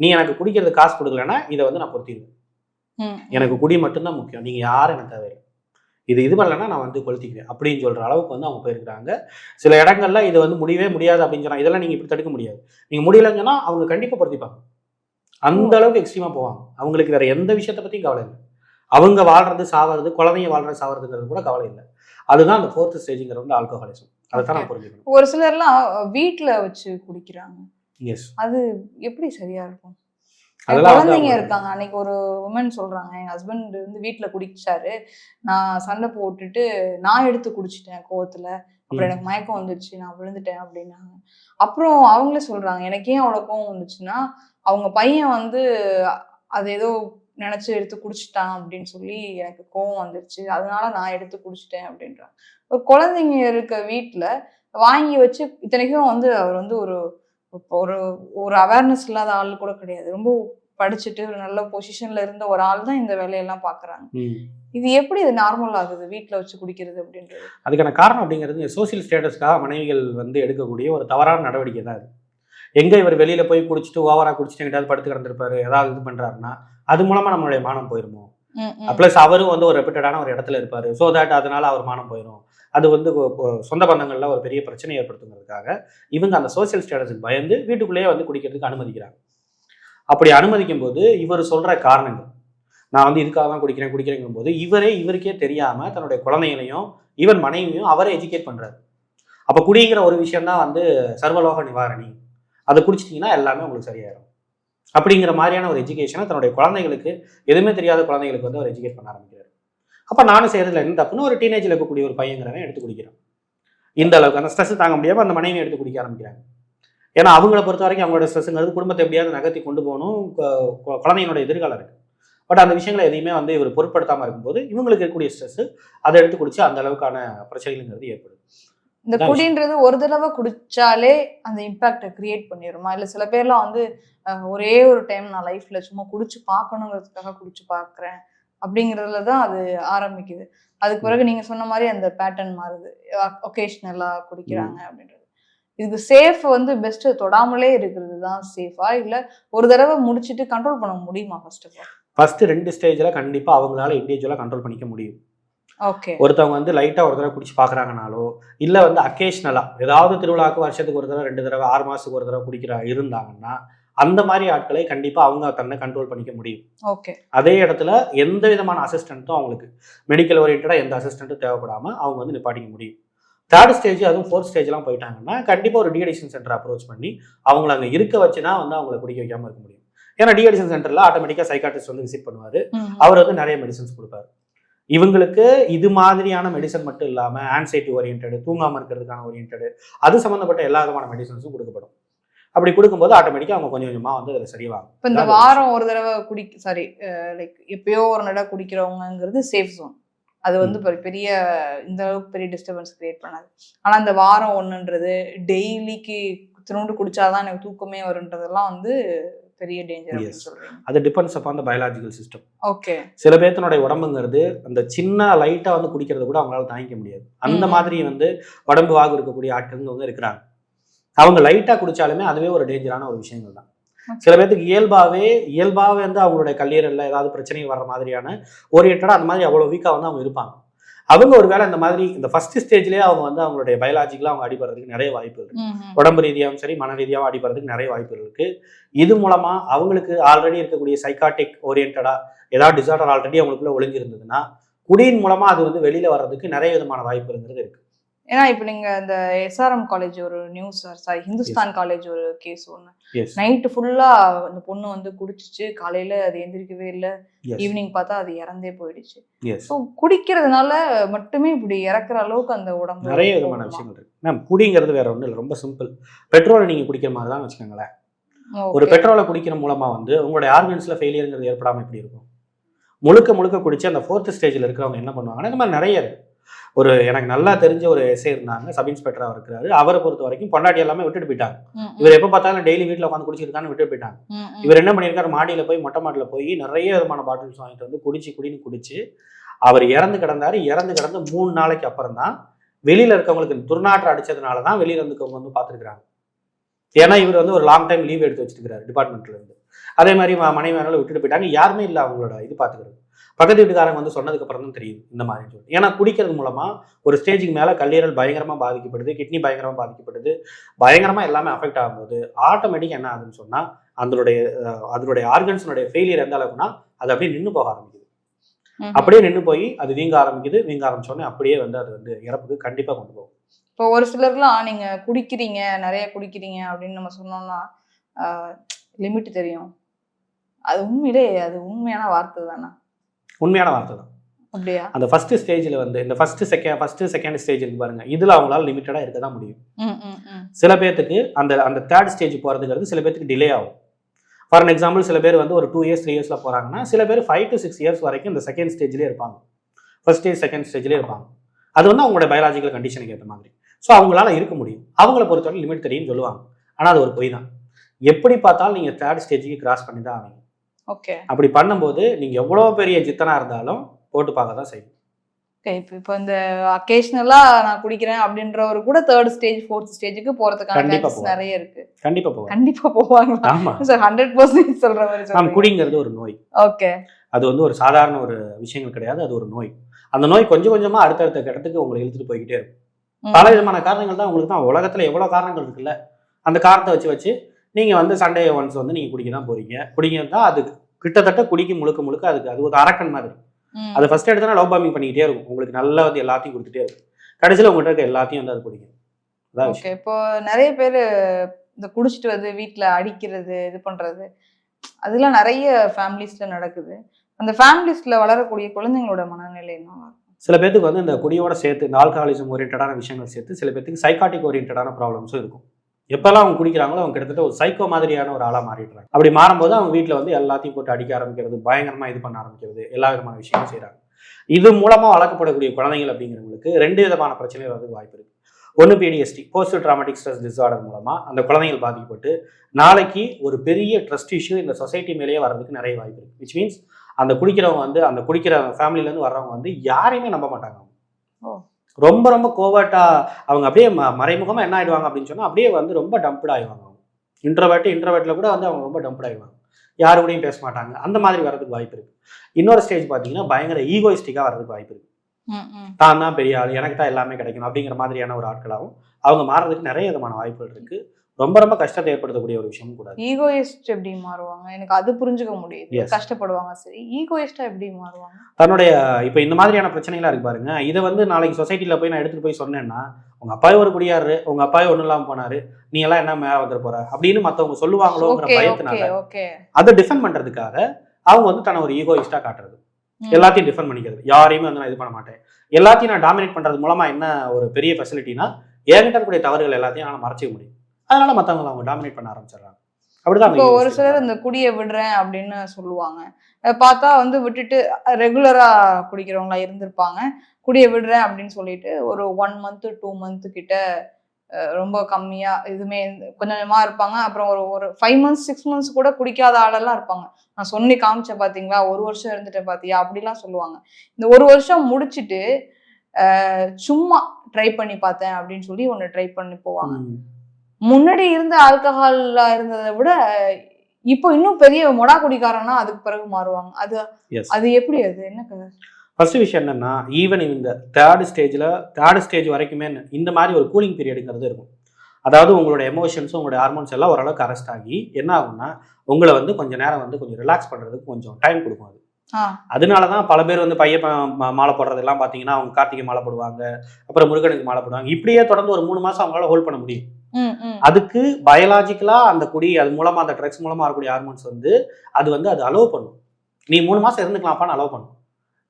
[SPEAKER 1] நீ எனக்கு குடிக்கிறது காசு கொடுக்கலன்னா இதை வந்து நான் பொருத்திடுவேன். எனக்கு குடி மட்டும்தான் முக்கியம். நீங்கள் யாரும் எனக்கு தேவையில்லை. இது இது பண்ணலன்னா நான் வந்து கொளுத்திக்குவேன். அப்படின்னு சொல்கிற அளவுக்கு வந்து அவங்க போயிருக்கிறாங்க. சில இடங்கள்ல இது வந்து முடியவே முடியாது அப்படின்னு சொன்னா இதெல்லாம் நீங்கள் இப்படி தடுக்க முடியாது. நீங்கள் முடியலைன்னு சொன்னா அவங்க கண்டிப்பாக பொருத்திப்பாங்க. அந்த அளவுக்கு எக்ஸ்ட்ரீமாக போவாங்க. அவங்களுக்கு வேற எந்த விஷயத்தை பற்றியும் கவலை இல்லை. அவங்க வாழ்றது சாவறது குழந்தைங்க வாழ்றது சாவறதுங்கிறது கூட கவலை இல்லை. அதுதான் அந்த ஃபோர்த் ஸ்டேஜுங்கிறது வந்து ஆல்கஹாலிசம் அதை தான் நான் புரிஞ்சுக்கணும்.
[SPEAKER 2] ஒரு சிலர்லாம் வீட்ல வச்சு குடிக்கிறாங்க.
[SPEAKER 1] எஸ்
[SPEAKER 2] அது எப்படி சரியா இருக்கும்? என் குழந்தைங்க இருக்காங்க. அன்னைக்கு ஒரு உமன் சொல்றாங்க எங்க ஹஸ்பண்ட் வந்து வீட்ல குடிச்சாரு. நான் சண்டை போட்டுட்டு நான் எடுத்து குடிச்சிட்டேன் கோவத்துல. அப்புறம். எனக்கு மயக்கம் வந்துருச்சு. நான் விழுந்துட்டேன் அப்படின்னாங்க. அப்புறம் அவங்களே சொல்றாங்க எனக்கு ஏன் அவ்வளவு கோவம் வந்துச்சுன்னா அவங்க பையன் வந்து அது ஏதோ நினைச்சு எடுத்து குடிச்சிட்டான் அப்படின்னு சொல்லி எனக்கு கோவம் வந்துருச்சு. அதனால நான் எடுத்து குடிச்சிட்டேன் அப்படின்றாங்க ஒரு குழந்தைங்க இருக்க வீட்ல வாங்கி வச்சு இத்தனைக்கும் வந்து அவர் வந்து ஒரு ஒரு ஒரு அவேர்னஸ் இல்லாத ஆள் கூட கிடையாது. ரொம்ப படிச்சுட்டு ஒரு நல்ல பொசிஷன்ல இருந்த ஒரு ஆள் தான் இந்த வேலையெல்லாம் பாக்குறாங்க. இது எப்படி இது நார்மல் ஆகுது வீட்ல வச்சு குடிக்கிறது அப்படின்றது?
[SPEAKER 1] அதுக்கான காரணம் அப்படிங்கிறது சோசியல் ஸ்டேட்டஸ்க்காக மனைவிகள் வந்து எடுக்கக்கூடிய ஒரு தவறான நடவடிக்கை தான் அது. எங்க இவர் வெளியில போய் குடிச்சிட்டு ஓவரா குடிச்சிட்டு எங்கிட்டாவது படுத்து கிடந்திருப்பாரு ஏதாவது இது பண்றாருன்னா அது மூலமா நம்மளுடைய மானம் போயிருமோ. ப்ளஸ் அவரும் வந்து ஒரு ரெப்யூட்டடான ஒரு இடத்துல இருப்பாரு. ஸோ தட் அதனால அவர் மானம் போயிடும் அது வந்து சொந்த பந்தங்கள்ல ஒரு பெரிய பிரச்சனை ஏற்படுத்துங்கிறதுக்காக இவங்க அந்த சோசியல் ஸ்டேட்டஸுக்கு பயந்து வீட்டுக்குள்ளேயே வந்து குடிக்கிறதுக்கு அனுமதிக்கிறாங்க. அப்படி அனுமதிக்கும் போது இவர் சொல்ற காரணங்கள். நான் வந்து இதுக்காக தான் குடிக்கிறேன் குடிக்கிறேங்கும் போது இவரே இவருக்கே தெரியாம தன்னுடைய குழந்தைகளையும் ஈவன் மனைவியும் அவரே எஜுகேட் பண்றாரு. அப்ப குடிங்கிற ஒரு விஷயம் தான் வந்து சர்வலோக நிவாரணி. அதை குடிச்சிட்டிங்கன்னா எல்லாமே உங்களுக்கு சரியாயிடும் அப்படிங்கிற மாதிரியான ஒரு எஜுகேஷனை தன்னுடைய குழந்தைகளுக்கு எதுவுமே தெரியாத குழந்தைகளுக்கு வந்து அவர் எஜுகேட் பண்ண ஆரம்பிக்கிறார். அப்போ நானும் செய்யறதுல என்ன தப்புன்னு ஒரு டீனேஜில் இருக்கக்கூடிய ஒரு பையங்கிறவன் எடுத்து குடிக்கிறான். இந்த அளவுக்கு அந்த ஸ்ட்ரெஸ் தாங்க முடியாமல் அந்த மனைவி எடுத்து குடிக்க ஆரம்பிக்கிறாங்க. ஏன்னா அவங்கள பொறுத்த வரைக்கும் அவங்களோட ஸ்ட்ரெஸ்ஸுங்கிறது குடும்பத்தை எப்படியாவது நகர்த்தி கொண்டு போகணும். குழந்தையினோட எதிர்காலம் இருக்கு. பட் அந்த விஷயங்களை எதையுமே வந்து இவர் பொருட்படுத்தாமல் இருக்கும்போது இவங்களுக்கு இருக்கக்கூடிய ஸ்ட்ரெஸ்ஸு அதை எடுத்து குடிச்சு அந்த அளவுக்கான பிரச்சனைங்கிறது ஏற்படும்
[SPEAKER 2] இந்த குடின்றது ஒரு தடவை குடிச்சாலே அந்த இம்பாக்டை கிரியேட் பண்ணிடுமா இல்ல சில பேர்லாம் வந்து ஒரே ஒரு டைம் நான் லைஃப்ல சும்மா குடிச்சு பார்க்கணுங்கிறதுக்காக குடிச்சு பார்க்கறேன். அப்படிங்கிறதுல தான் அது ஆரம்பிக்குது. அதுக்கு பிறகு நீங்க சொன்ன மாதிரி அந்த பேட்டர்ன் மாறுது. ஒகேஷ்னலா குடிக்கிறாங்க அப்படின்றது. இதுக்கு சேஃப் வந்து பெஸ்ட் தொடாமலே இருக்கிறது தான் சேஃபா இல்ல ஒரு தடவை முடிச்சிட்டு கண்ட்ரோல் பண்ண முடியுமா ஃபர்ஸ்ட் ஆஃப் ஆல்
[SPEAKER 1] ஃபர்ஸ்ட் ரெண்டு ஸ்டேஜில் கண்டிப்பாக அவங்களால இண்டிவிஜுவலாக கண்ட்ரோல் பண்ணிக்க முடியும். ஒருத்தவங்க வந்து லைட்டாக ஒரு தடவை குடிச்சு பார்க்குறாங்கனாலோ இல்லை வந்து அக்கேஷ்னலாக ஏதாவது திருவிழாக்கு வருஷத்துக்கு ஒரு தடவை ரெண்டு தடவை ஆறு மாதத்துக்கு ஒரு தடவை குடிக்கிற இருந்தாங்கன்னா அந்த மாதிரி ஆட்களை கண்டிப்பாக அவங்க தன்னை கண்ட்ரோல் பண்ணிக்க முடியும்.
[SPEAKER 2] ஓகே.
[SPEAKER 1] அதே இடத்துல எந்த விதமான அசிஸ்டண்ட்டும் அவங்களுக்கு மெடிக்கல் ஓரியன்டாக எந்த அசிஸ்டண்ட்டும் தேவைப்படாமல் அவங்க வந்து நிப்பாட்டிக்க முடியும். தேர்ட் ஸ்டேஜ் அதுவும் ஃபோர்த் ஸ்டேஜ்லாம் போயிட்டாங்கன்னா கண்டிப்பாக ஒரு டிஅடிஷன் சென்டர் அப்ரோச் பண்ணி அவங்கள அங்கே இருக்க வச்சு தான் வந்து அவங்கள குடிக்க வைக்காமல் இருக்க முடியும். ஏன்னா டிஅடிஷன் சென்டரில் ஆட்டோமேட்டிக்காக சைக்காட்ரிஸ்ட் வந்து விசிட் பண்ணுவார். அவர் வந்து நிறைய மெடிசன்ஸ் கொடுப்பாரு. இவங்களுக்கு இது மாதிரியான மெடிசன் மட்டும் இல்லாமல் ஆன்சைட்டி ஓரியன்ட் தூங்காமல் இருக்கிறதுக்கான ஓரியன்ட் அது சம்மந்தப்பட்ட எல்லா விதமான மெடிசன்ஸும் கொடுக்கப்படும். அப்படி கொடுக்கும்போது ஆட்டோமேட்டிக்காக அவங்க கொஞ்சம் கொஞ்சமாக வந்து அதில் சரிவாங்க
[SPEAKER 2] இப்போ இந்த வாரம் ஒரு தடவை குடி சாரி லைக் எப்பயோ ஒரு தடவை குடிக்கிறவங்கங்கிறது சேஃப் ஜோன் அது வந்து பெரிய இந்த அளவுக்கு பெரிய டிஸ்டர்பன்ஸ் கிரியேட் பண்ணாது. ஆனா இந்த வாரம் ஒண்ணுன்றது டெய்லிக்கு திரும்ப குடிச்சாதான் எனக்கு தூக்கமே வருன்றதெல்லாம் வந்து பெரிய டேஞ்சர்
[SPEAKER 1] அது depends upon the biological system
[SPEAKER 2] okay
[SPEAKER 1] சில பேர்த்தனுடைய உடம்புங்கிறது அந்த சின்ன லைட்டாக வந்து குடிக்கிறது கூட அவங்களால தாங்கிக்க முடியாது. அந்த. மாதிரி வந்து உடம்பு வாகு இருக்கக்கூடிய ஆட்கள் வந்து இருக்கிறாங்க. அவங்க லைட்டாக குடிச்சாலுமே அதுவே ஒரு டேஞ்சரான ஒரு விஷயங்கள் தான். சில பேர்த்துக்கு இயல்பாகவே இயல்பாகவே வந்து அவங்களுடைய கல்லீரலில் ஏதாவது பிரச்சனைகள் வர்ற மாதிரியான ஓரியன்டாக அந்த மாதிரி அவ்வளோ வீக்காக வந்து அவங்க இருப்பாங்க. அவங்க ஒருவேளை இந்த மாதிரி இந்த ஃபர்ஸ்ட் ஸ்டேஜ்லேயே அவங்க வந்து அவங்களுடைய பயாலஜிக்கலாக அவங்க அடிபடுறதுக்கு நிறைய வாய்ப்புகள் இருக்கு. உடம்பு ரீதியாகவும் சரி மன ரீதியாகவும் அடிபடுறதுக்கு நிறைய வாய்ப்புகள் இருக்கு. இது மூலமா அவங்களுக்கு ஆல்ரெடி இருக்கக்கூடிய சைக்காட்டிக் ஓரியன்டா ஏதாவது டிசார்டர் ஆல்ரெடி அவங்களுக்குள்ள ஒளிஞ்சிருந்ததுன்னா குடியின் மூலமா அது வந்து வெளியில வர்றதுக்கு நிறைய விதமான வாய்ப்புங்கிறது இருக்கு.
[SPEAKER 2] ஏன்னா இப்போ நீங்க இந்த எஸ்ஆர்எம் காலேஜ் ஒரு நியூஸ் சாரி ஹிந்துஸ்தான் காலேஜ் ஒரு கேஸ் ஒன்று நைட்டு ஃபுல்லா அந்த பொண்ணு வந்து குடிச்சிச்சு. காலையில அது எந்திரிக்கவே இல்லை. ஈவினிங் பார்த்தா அது இறந்தே போயிடுச்சு. ஸோ குடிக்கிறதுனால மட்டுமே இப்படி இறக்குற அளவுக்கு அந்த உடம்பு
[SPEAKER 1] நிறைய விதமான? விஷயங்கள் இருக்கு. மேம் குடிங்கிறது வேற ஒன்றும் இல்லை. ரொம்ப சிம்பிள் பெட்ரோலை நீங்க குடிக்கிற மாதிரி தான் வச்சுக்கோங்களேன். ஒரு. பெட்ரோலை குடிக்கிற மூலமா வந்து உங்களுடைய ஆர்கன்ஸ்ல ஃபெயிலியருங்கிறது ஏற்படாம எப்படி இருக்கும்? முழுக்க முழுக்க குடிச்சு அந்த ஃபோர்த் ஸ்டேஜில் இருக்கிறவங்க என்ன பண்ணுவாங்கன்னா இந்த மாதிரி நிறைய இருக்கு. ஒரு எனக்கு நல்லா தெரிஞ்ச ஒரு எஸ்ஐ இருந்தாங்க. சப் இன்ஸ்பெக்டராக இருக்கிறாரு. அவரை பொறுத்த வரைக்கும் பொண்டாட்டி எல்லாமே விட்டுட்டு போயிட்டாங்க. இவர் எப்போ பார்த்தாலும் டெய்லி வீட்டில் உட்காந்து குடிச்சிருக்கான்னு விட்டுட்டு போயிட்டாங்க. இவர் என்ன பண்ணியிருக்காரு? மாடியில் போய் மொட்டை மாடியில் போய் நிறைய விதமான பாட்டில்ஸ் வாங்கிட்டு வந்து குடிச்சு குடின்னு குடிச்சு அவர் இறந்து கிடந்தாரு. இறந்து கிடந்து மூணு நாளைக்கு அப்புறம் தான் வெளியில இருக்கவங்களுக்கு துர்நாற்றம் அடிச்சதுனால தான் வெளியில இருந்துக்கவங்க வந்து பார்த்துருக்காங்க ஏன்னா இவர் வந்து ஒரு லாங் டைம் லீவ் எடுத்து வச்சிருக்காரு டிபார்ட்மெண்ட்ல இருந்து. அதே மாதிரி மனைவி விட்டுட்டு போயிட்டாங்க. யாருமே இல்லை அவங்களோட இது பார்த்துக்கிறது பக்கத்து வீட்டுக்காரங்க வந்து சொன்னதுக்கு அப்புறம் தான் தெரியுது இந்த மாதிரி சொல்லி ஏன்னா குடிக்கிறது மூலமா ஒரு ஸ்டேஜுக்கு மேல கல்லீரல் பயங்கரமா பாதிக்கப்படுது கிட்னி பயங்கரமா பாதிக்கப்படுது பயங்கரமா எல்லாமே அஃபெக்ட் ஆகும்போது ஆட்டோமேட்டிக் என்ன ஆகுதுன்னு சொன்னா அதனுடைய அதனுடைய ஆர்கன்ஸினுடைய ஃபெயிலியர் எந்த அளவுக்குன்னா அது அப்படியே நின்று போக ஆரம்பிக்குது. அப்படியே நின்று போய் அது வீங்க ஆரம்பிக்குது வீங்க ஆரம்பிச்சோடனே அப்படியே வந்து அது வந்து இறப்புக்கு கண்டிப்பா கொண்டு போகும்.
[SPEAKER 2] இப்போ ஒரு சிலர்லாம் நீங்க குடிக்கிறீங்க நிறைய குடிக்கிறீங்க அப்படின்னு நம்ம சொன்னோம்னா லிமிட் தெரியும். அது உண்மையிலே அது உண்மையான வார்த்தை தானே?
[SPEAKER 1] உண்மையான வார்த்தை தான்.
[SPEAKER 2] அப்படியா?
[SPEAKER 1] அந்த ஃபர்ஸ்ட் ஸ்டேஜில் வந்து இந்த first second first second stage இருக்கு பாருங்க. இதுல அவங்களால லிமிட்டடா இருக்க தான் முடியும் சில பேர்த்துக்கு அந்த அந்த தேர்ட் ஸ்டேஜ் போகிறதுங்கிறது சில பேர்த்துக்கு டிலே ஆகும். ஃபார் எக்ஸாம்பிள் சில பேர் வந்து ஒரு டூ இயர்ஸ் த்ரீ இயர்ஸில் போகிறாங்கன்னா சில பேர் ஃபைவ் டு சிக்ஸ் இயர்ஸ் வரைக்கும் இந்த செகண்ட் ஸ்டேஜ்லேயே இருப்பாங்க. ஃபர்ஸ்ட் ஸ்டேஜ் செகண்ட் ஸ்டேஜ்லேயே இருப்பாங்க. அது வந்து அவங்களோட பயாலஜிக்கல் கண்டிஷனுக்கு ஏற்ற மாதிரி. ஸோ அவங்களால இருக்க முடியும். அவங்கள பொறுத்தவரை லிமிட் தெரியும்னு சொல்லுவாங்க. ஆனால் அது ஒரு பொய் தான். எப்படி பார்த்தாலும் நீங்கள் தேர்ட் ஸ்டேஜுக்கு கிராஸ் பண்ணி தான் ஆவீங்க.
[SPEAKER 2] ஓகே.
[SPEAKER 1] அப்படி பண்ணும்போது நீங்கள் எவ்வளோ பெரிய ஜித்தனாக இருந்தாலும் போட்டு பார்க்க தான் செய்யும்.
[SPEAKER 2] ஓகே இப்போ இப்போ இந்த அக்கேஷனலா நான் குடிக்கிறேன் அப்படின்றவர் கூட தேர்ட் ஸ்டேஜ் ஃபோர்த் ஸ்டேஜுக்கு
[SPEAKER 1] கண்டிப்பா போவாங்க.
[SPEAKER 2] நிறைய இருக்கு.
[SPEAKER 1] கண்டிப்பாக போகும்
[SPEAKER 2] கண்டிப்பா போவாங்க
[SPEAKER 1] ஆமாம்
[SPEAKER 2] சார் ஹண்ட்ரட் பர்சன்டேஜ் சொல்ற மாதிரி
[SPEAKER 1] நாம் குடிங்கிறது ஒரு நோய்.
[SPEAKER 2] ஓகே.
[SPEAKER 1] அது வந்து ஒரு சாதாரண ஒரு விஷயங்கள் கிடையாது அது ஒரு நோய். அந்த நோய் கொஞ்சம் கொஞ்சமா அடுத்தடுத்த கட்டத்துக்கு உங்களை இழுத்துட்டு போய்கிட்டே இருக்கும். பல விதமான காரணங்கள் தான் உங்களுக்கு தான். உலகத்துல எவ்வளவு காரணங்கள் இருக்குல்ல? அந்த காரணத்தை வச்சு வச்சு நீங்க வந்து சண்டே ஒன்ஸ் வந்து நீங்க குடிக்க தான் போறீங்க. குடிக்க தான் அது கிட்டத்தட்ட குடிக்கு முழுக்க முழுக்க அதுக்கு அது ஒரு அரக்கன் மாதிரி. அது ஃபர்ஸ்ட் எடுத்தா லவ் பாம்பிங் பண்ணிக்கிட்டே இருக்கும். உங்களுக்கு நல்லா வந்து எல்லாத்தையும் கொடுத்துட்டே இருக்கும். கடைசியில் உங்கள்கிட்ட இருக்க எல்லாத்தையும் வந்து அது குடிக்கும். அதான்
[SPEAKER 2] இப்போ நிறைய பேர் இந்த குடிச்சிட்டு வந்து வீட்ல அடிக்கிறது இது பண்றது அதெல்லாம் நிறைய ஃபேமிலிஸ்ல நடக்குது. அந்த ஃபேமிலிஸ்ல வளரக்கூடிய குழந்தைங்களோட மனநிலை இருக்கும்?
[SPEAKER 1] சில பேத்துக்கு வந்து இந்த குடியோட சேர்த்து இந்த ஆல்கஹாலிசம் ஓரியன்டான விஷயங்கள் சேர்த்து சில பேத்துக்கு சைக்காட்டிக் ஓரியன்டான ப்ராப்ளம்ஸும் இருக்கும். எப்பெல்லாம் அவங்க குடிக்கிறாங்களோ அவங்க கிட்டத்தட்ட ஒரு சைக்கோ மாதிரியான ஒரு ஆளாக மாறிடுறாங்க. அப்படி மாறும்போது அவங்க வீட்டில் வந்து எல்லாத்தையும் போட்டு அடிக்க ஆரம்பிக்கிறது பயங்கரமாக இது பண்ண ஆரம்பிக்கிறது எல்லா விதமான விஷயங்களும் செய்கிறாங்க இது மூலமாக வளர்க்கப்படக்கூடிய குழந்தைகள் அப்படிங்கிறவங்களுக்கு ரெண்டு விதமான பிரச்சனைகள் வரதுக்கு வாய்ப்பு இருக்குது ஒன்று PTSD post traumatic stress disorder மூலமாக அந்த குழந்தைகள் பாதிக்கப்பட்டு நாளைக்கு ஒரு பெரிய ட்ரஸ்ட் இஷ்யூ இந்த சொசைட்டி மேலேயே வர்றதுக்கு நிறைய வாய்ப்பு இருக்குது விச் மீன்ஸ் அந்த குடிக்கிறவங்க வந்து அந்த குடிக்கிற ஃபேமிலியிலேருந்து வர்றவங்க வந்து யாரையுமே நம்ப மாட்டாங்க
[SPEAKER 2] ஓ.
[SPEAKER 1] ரொம்ப ரொம்ப கோவர்ட்டா அவங்க அப்படியே ம மறைமுகமாக என்ன ஆயிடுவாங்க அப்படின்னு சொன்னால் அப்படியே வந்து ரொம்ப டம்ப்ட் ஆயிடுவாங்க அவங்க. இன்ட்ரவர்ட் இன்ட்ரவர்ட்டில் கூட வந்து அவங்க ரொம்ப டம்ப்ட் ஆயிடுவாங்க. யாரு கூடயும் பேச மாட்டாங்க. அந்த மாதிரி வரதுக்கு வாய்ப்பு இருக்கு. இன்னொரு ஸ்டேஜ் பார்த்தீங்கன்னா பயங்கர ஈகோயிஸ்டிக்காக வரதுக்கு வாய்ப்பு இருக்கு. தான் தான் பெரிய ஆள் எனக்கு தான் எல்லாமே கிடைக்கணும் அப்படிங்கிற மாதிரியான ஒரு ஆட்களாகவும் அவங்க மாறுறதுக்கு நிறைய விதமான வாய்ப்புகள் இருக்கு. ரொம்ப ரொம்ப கஷ்டத்தை ஏற்படுத்தக்கூடிய ஒரு விஷயமும் கூட
[SPEAKER 2] ஈகோயிஸ்ட் எப்படி மாறுவாங்க? எனக்கு அது புரிஞ்சுக்க முடியுது. கஷ்டப்படுவாங்க சரி. ஈகோயிஸ்டா எப்படி மாறுவாங்க?
[SPEAKER 1] தன்னுடைய இப்போ இந்த மாதிரியான பிரச்சனைகளா இருக்கு பாருங்க. இதை வந்து நாளைக்கு சொசைட்டில போய் நான் எடுத்துட்டு போய் சொன்னேன்னா உங்க அப்பாவே ஒரு குடியாரு உங்க அப்பாவே ஒன்றும் இல்லாம போனாரு நீ எல்லாம் என்ன மேல வந்துட போற? அப்படின்னு மத்தவங்க சொல்லுவாங்களோங்கிற பயத்தினால அதை டிஃபெண்ட் பண்றதுக்காக அவங்க வந்து தன்னை ஒரு ஈகோயிஸ்டா காட்டுறது. எல்லாத்தையும் டிஃபெண்ட் பண்ணிக்கிறது. யாரையுமே வந்து நான் இது பண்ண மாட்டேன். எல்லாத்தையும் நான் டாமினேட் பண்றது மூலமா என்ன ஒரு பெரிய ஃபெசிலிட்டினா என்கிட்ட இருக்கக்கூடிய தவறுகள் எல்லாத்தையும் என்னால் மறைச்சிக்க முடியும். அதனால மத்தவங்களை அவங்க டாமினேட் பண்ண ஆரம்பிச்சிடுறாங்க.
[SPEAKER 2] இப்போ ஒரு சிலர். இந்த குடியை விடுறேன் அப்படின்னு சொல்லுவாங்க. பார்த்தா வந்து விட்டுட்டு ரெகுலரா குடிக்கிறவங்களா இருந்திருப்பாங்க. குடியை விடுறேன் அப்படின்னு சொல்லிட்டு ஒரு ஒன் மந்த் டூ மந்த் கிட்ட ரொம்ப கம்மியா இதுமே கொஞ்சம் கொஞ்சமா இருப்பாங்க. அப்புறம் ஒரு ஒரு ஃபைவ் மந்த்ஸ் சிக்ஸ் மந்த்ஸ் கூட குடிக்காத ஆளெல்லாம் இருப்பாங்க. நான் சொல்லி காமிச்சேன் பாத்தீங்களா? ஒரு வருஷம் இருந்துட்டேன் பாத்தியா? அப்படிலாம் சொல்லுவாங்க. இந்த ஒரு வருஷம் முடிச்சிட்டு சும்மா ட்ரை பண்ணி பார்த்தேன் அப்படின்னு சொல்லி ஒன்று ட்ரை பண்ணி போவாங்க. முன்னாடி இருந்த ஆல்கஹால்ல இருந்ததை விட இப்போ இன்னும் பெரிய மொடா குடிக்காரனா அதுக்கு பிறகு மாறுவாங்க அது. அது எப்படி அது என்ன கதை
[SPEAKER 1] ஃபர்ஸ்ட் விஷயம் என்னன்னா ஈவன் இந்த தேர்ட் ஸ்டேஜில் தேர்ட் ஸ்டேஜ் வரைக்குமே இந்த மாதிரி ஒரு கூலிங் பீரியடுங்கிறது இருக்கும் அதாவது உங்களோட எமோஷன்ஸும் உங்களோட ஹார்மோன்ஸ் எல்லாம் ஓரளவுக்கு அரெஸ்ட் ஆகி என்ன ஆகும்னா உங்களை வந்து கொஞ்சம் நேரம் வந்து கொஞ்சம் ரிலாக்ஸ் பண்ணுறதுக்கு கொஞ்சம் டைம் கொடுக்கும் அது. அதனால தான் பல பேர் வந்து ம- மாலை போடுறதெல்லாம் பார்த்தீங்கன்னா அவங்க கார்த்திகை மாலை போடுவாங்க அப்புறம் முருகனுக்கு மாலை போடுவாங்க இப்படியே தொடர்ந்து ஒரு மூணு மாதம் அவங்களால ஹோல்ட் பண்ண முடியும். அதுக்கு பயாலாஜிக்கலா அந்த குடி அது மூலமா அந்த ட்ரக்ஸ் மூலமா இருக்கக்கூடிய ஹார்மோன்ஸ் வந்து அது வந்து அது அலோவ் பண்ணும். நீ மூணு மாசம் இருந்துக்கலாம்ப்பான்னு அலோவ் பண்ணும்.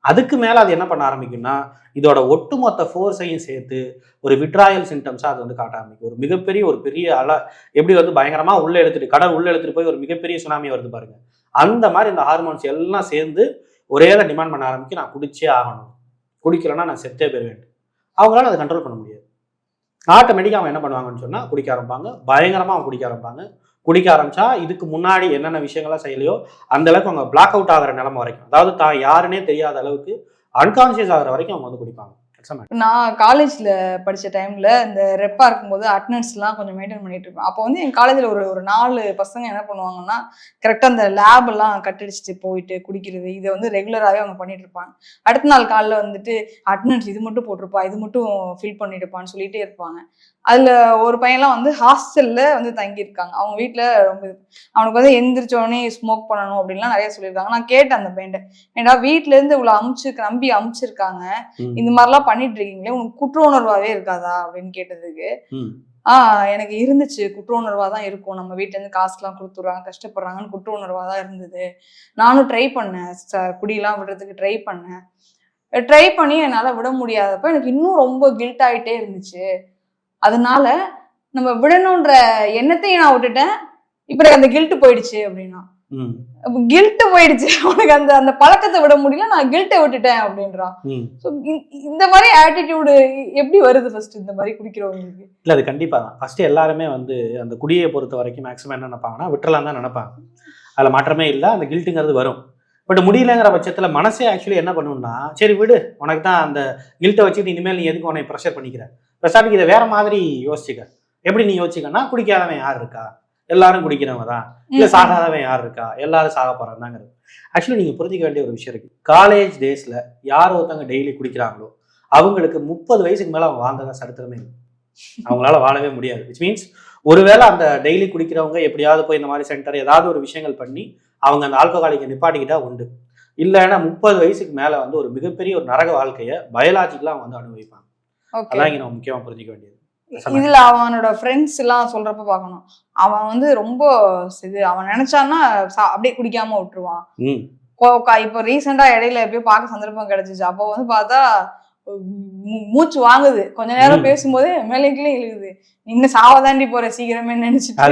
[SPEAKER 1] அதுக்கு மேல அது என்ன பண்ண ஆரம்பிக்கும்னா இதோட ஒட்டுமொத்த ஃபோர்ஸையும் சேர்த்து ஒரு விட்ராயல் சிம்டம்ஸா அது வந்து காட்ட ஆரம்பிக்கும். ஒரு மிகப்பெரிய ஒரு பெரிய அல எப்படி வந்து பயங்கரமா உள்ள எடுத்துட்டு கடல் உள்ள எடுத்துட்டு போய் ஒரு மிகப்பெரிய சுனாமி வருது பாருங்க. அந்த மாதிரி இந்த ஹார்மோன்ஸ் எல்லாம் சேர்ந்து ஒரே டிமாண்ட் பண்ண ஆரம்பிக்கும். நான் குடிச்சே ஆகணும். குடிக்கலைன்னா நான் செத்தே போயிருவேன். அவங்களால அதை கண்ட்ரோல் பண்ண முடியாது. ஆட்டோமேட்டிக்காக அவன் என்ன பண்ணுவாங்கன்னு சொன்னால் குடிக்க ஆரம்பிப்பாங்க. பயங்கரமாக அவன் குடிக்க ஆரம்பிப்பாங்க. குடிக்க ஆரம்பிச்சா இதுக்கு முன்னாடி என்னென்ன விஷயங்கள்லாம் செய்யலையோ அந்த அளவுக்கு அவங்க பிளாக் அவுட் ஆகிற நிலைமை வரைக்கும். அதாவது தான் யாருன்னே தெரியாத அளவுக்கு அன்கான்சியஸ் ஆகிற வரைக்கும் அவங்க வந்து குடிப்பாங்க.
[SPEAKER 2] நான் காலேஜ்ல படிச்ச டைம்ல இந்த ரெப்பா இருக்கும்போது அட்டனன்ஸ் எல்லாம் கொஞ்சம் மெயின்டைன் பண்ணிட்டு இருப்பேன். அப்போ வந்து என் காலேஜ்ல ஒரு ஒரு நாலு பசங்க என்ன பண்ணுவாங்கன்னா கரெக்டா அந்த லேப் எல்லாம் கட்டடிச்சுட்டு போயிட்டு குடிக்கிறது இதை வந்து ரெகுலராகவே அவங்க பண்ணிட்டு இருப்பாங்க. அடுத்த நாள் காலைல வந்துட்டு அட்டனன்ஸ் இது மட்டும் போட்டிருப்பா இது மட்டும் ஃபில் பண்ணிட்டுப்பான்னு சொல்லிட்டே இருப்பாங்க. அதுல ஒரு பையன்லாம் வந்து ஹாஸ்டல்ல வந்து தங்கியிருக்காங்க. அவங்க வீட்ல ரொம்ப அவனுக்கு வந்து எந்திரிச்ச உடனே ஸ்மோக் பண்ணணும் அப்படின்லாம் நிறைய சொல்லியிருக்காங்க. நான் கேட்டேன் அந்த பையன்ட்ட. ஏன்டா வீட்ல இருந்து இவ்வளவு அமுச்சு நம்பி அமுச்சிருக்காங்க. இந்த மாதிரிலாம் பண்ணிட்டு இருக்கீங்களே உனக்கு குற்ற உணர்வாவே இருக்காதா? அப்படின்னு கேட்டதுக்கு. ஆஹ் எனக்கு இருந்துச்சு. குற்ற உணர்வா தான் இருக்கும். நம்ம வீட்ல இருந்து காசுலாம் கொடுத்துருவாங்க கஷ்டப்படுறாங்கன்னு குற்ற உணர்வா தான் இருந்தது. நானும் ட்ரை பண்ணேன். குடியெல்லாம் விடுறதுக்கு ட்ரை பண்ணேன். ட்ரை பண்ணி என்னால விட முடியாதப்ப எனக்கு இன்னும் ரொம்ப கில்ட் ஆயிட்டே இருந்துச்சு. அதனால நம்ம விடணுன்ற எண்ணத்தையும் நான் விட்டுட்டேன். இப்ப அந்த கில்ட் போயிடுச்சு அப்படின்னா.
[SPEAKER 1] ம்.
[SPEAKER 2] கில்ட் போயிடுச்சு. உனக்கு அந்த அந்த பழக்கத்தை விட முடியல நான் கில்ட்டை விட்டுட்டேன் அப்படின்றான் இ- இந்த மாதிரி ஆட்டிடியூடு எப்படி வருது ஃபர்ஸ்ட் இந்த மாதிரி குடிக்கிறவங்களுக்கு?
[SPEAKER 1] இல்லை அது கண்டிப்பாக தான் ஃபஸ்ட்டு எல்லாருமே வந்து அந்த குடியை பொறுத்த வரைக்கும் மேக்ஸிமம் என்ன நினைப்பாங்கன்னா விட்டுறலாம் தான் நினைப்பாங்க. அதில் மாற்றமே இல்லை அந்த கில்ட்டுங்கிறது வரும். பட் முடியலங்கிற பட்சத்தில் மனசே ஆக்சுவலி என்ன பண்ணும்னா சரி விடு உனக்கு தான் அந்த கில்ட்டை வச்சுட்டு இனிமேல் நீ எதுக்கு உன்னை ப்ரெஷர் பண்ணிக்கிற? பெசாட்டுக்கு இதை வேற மாதிரி யோசிச்சுக்க. எப்படி நீ யோசிச்சுக்கன்னா குடிக்காதவன் யார் இருக்கா? எல்லாரும் குடிக்கிறவங்க தான். இல்லை சாகாதவன் யார் இருக்கா? எல்லாரும் சாக போறாங்கிறது ஆக்சுவலி நீங்கள் புரிஞ்சிக்க வேண்டிய ஒரு விஷயம் இருக்கு. காலேஜ் டேஸில் யார் ஒருத்தவங்க டெய்லி குடிக்கிறாங்களோ அவங்களுக்கு முப்பது வயசுக்கு மேலே அவங்க வாழ்ந்ததா சரித்திரமே இல்லை. அவங்களால வாழவே முடியாது. விச் மீன்ஸ் ஒருவேளை அந்த டெய்லி குடிக்கிறவங்க எப்படியாவது போய் இந்த மாதிரி சென்டர் ஏதாவது ஒரு விஷயங்கள் பண்ணி அவங்க அந்த ஆல்கஹாலிக்கை நிப்பாட்டிக்கிட்டா உண்டு. இல்லைன்னா முப்பது வயசுக்கு மேலே வந்து ஒரு மிகப்பெரிய ஒரு நரக வாழ்க்கையை பயாலாஜிக்கலாக அவங்க வந்து அனுபவிப்பாங்க. அதான் இங்கே நம்ம முக்கியமாக புரிஞ்சிக்க வேண்டியது.
[SPEAKER 2] இதுல அவனோட ஃப்ரெண்ட்ஸ் எல்லாம் சொல்றப்ப பார்க்கணும். அவன் வந்து ரொம்ப இது அவன் நினைச்சான்னா அப்படியே குடிக்காம விட்டுருவான். இப்போ ரீசெண்டா இடையில எப்பயோ பார்க்க சந்தர்ப்பம் கிடைச்சிச்சு. அப்போ வந்து பார்த்தா மூச்சு வாங்குது. கொஞ்ச நேரம். பேசும்போது மேலே கீழே இழுகுது இன்னும் சாவதாண்டி போற சீக்கிரமே நினைச்சிட்டு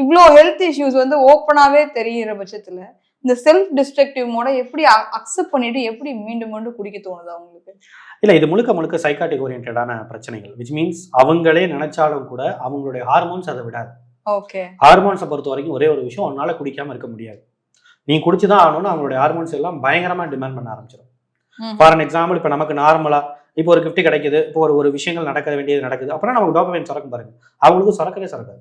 [SPEAKER 2] இவ்வளோ ஹெல்த் இஷ்யூஸ் வந்து ஓப்பனாவே தெரியிற பட்சத்துல இந்த செல்ஃப் டிஸ்ட்ரக்டிவ் மோட எப்படி அக்செப்ட் பண்ணிட்டு எப்படி மீண்டும் மீண்டும் குடிக்க தோணுது அவங்களுக்கு?
[SPEAKER 1] இல்லை இது முழுக்க முழுக்க சைக்காட்டிக் ஓரியன்டான பிரச்சனைகள். விச் மீன்ஸ் அவங்களே நினைச்சாலும் கூட அவங்களுடைய ஹார்மோன்ஸ் அதை விடாது.
[SPEAKER 2] ஓகே
[SPEAKER 1] ஹார்மோன்ஸை பொறுத்த வரைக்கும் ஒரே ஒரு விஷயம் உன்னால குடிக்காம இருக்க முடியாது. நீ குடிச்சு தான் ஆகணும்னு அவங்களுடைய ஹார்மோன்ஸ் எல்லாம் பயங்கரமா டிமாண்ட் பண்ண ஆரம்பிச்சிடும் ஃபார் அன் எக்ஸாம்பிள் இப்போ நமக்கு நார்மலா இப்போ ஒரு gift கிடைக்குது இப்போ ஒரு ஒரு விஷயங்கள் நடக்க வேண்டியது நடக்குது அப்படின்னா நமக்கு டோபமைன் சுரக்கும் பாருங்க. அவங்களுக்கு சுரக்கவே சுரக்காது.